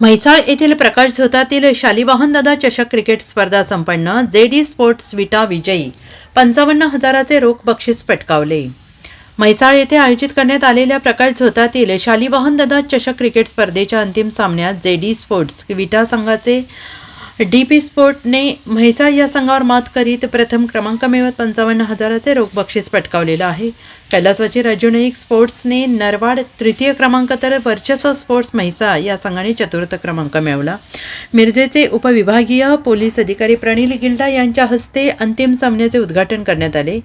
म्हैसाळ येथील प्रकाश झोतातील शालिवाहन दादा चषक क्रिकेट स्पर्धा संपन्न. जे डी स्पोर्ट्स विटा विजयी. पंचावन्न हजाराचे रोख बक्षीस पटकावले. म्हैसाळ येथे आयोजित करण्यात आलेल्या प्रकाश झोतातील शालिवाहन दादा चषक क्रिकेट स्पर्धेच्या अंतिम सामन्यात जे डी स्पोर्ट्स विटा संघाचे डी पी स्पोर्टने म्हैसा या संघावर मात करीत प्रथम क्रमांक मिळवत पंचावन्न हजाराचे रोख बक्षीस पटकावलेलं आहे. कैलासवाची राजू नाईक स्पोर्ट्सने नरवाड तृतीय क्रमांक तर वर्चस्व स्पोर्ट्स म्हैसा या संघाने चतुर्थ क्रमांक मिळवला. मिरजेचे उपविभागीय पोलीस अधिकारी प्रणील गिल्डा यांच्या हस्ते अंतिम सामन्याचे उद्घाटन करण्यात आले.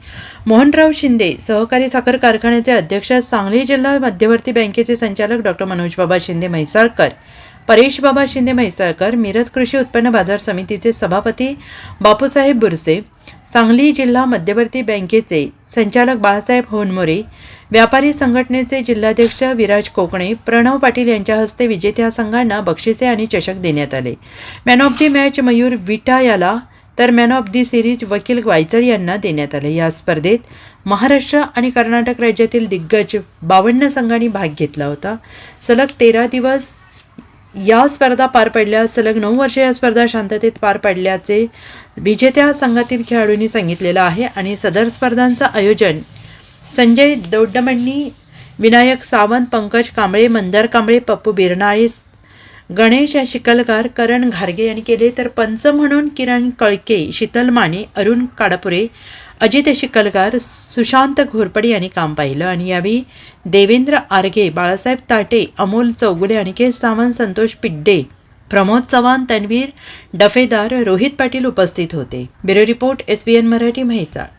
मोहनराव शिंदे सहकारी साखर कारखान्याचे अध्यक्ष सांगली जिल्हा मध्यवर्ती बँकेचे संचालक डॉक्टर मनोज बाबा शिंदे म्हैसाळकर परेश बाबा शिंदे म्हैसाळकर मिरज कृषी उत्पन्न बाजार समितीचे सभापती बापूसाहेब बुरसे सांगली जिल्हा मध्यवर्ती बँकेचे संचालक बाळासाहेब होनमोरे व्यापारी संघटनेचे जिल्हाध्यक्ष विराज कोकणे प्रणव पाटील यांच्या हस्ते विजेत्या संघांना बक्षिसे आणि चषक देण्यात आले. Man of the match Mayur Vita याला तर मॅन ऑफ दी सिरीज वकील वायचळ यांना देण्यात आले. या स्पर्धेत महाराष्ट्र आणि कर्नाटक राज्यातील दिग्गज बावन्न संघांनी भाग घेतला होता. सलग तेरा दिवस या स्पर्धा पार पडल्या सलग नऊ वर्षे या स्पर्धा शांततेत पार पडल्याचे विजेत्या संघातील खेळाडूंनी सांगितलेलं आहे आणि सदर स्पर्धांचं आयोजन संजय दोड्डमण्णी विनायक सावंत पंकज कांबळे मंदार कांबळे पप्पू बिरनाळे गणेश शिकलकार करण घारगे यांनी केले तर पंच म्हणून किरण कळके शीतल माने अरुण काडापुरे अजित शिकलकार सुशांत घोरपडे यांनी काम पाहिलं. आणि यावेळी देवेंद्र आर्गे बाळासाहेब ताटे अमोल चौगुले अनिकेत सावंत संतोष पिड्डे प्रमोद चव्हाण तन्वीर डफेदार रोहित पाटील उपस्थित होते. Bureau report S B N Marathi Mhaisal.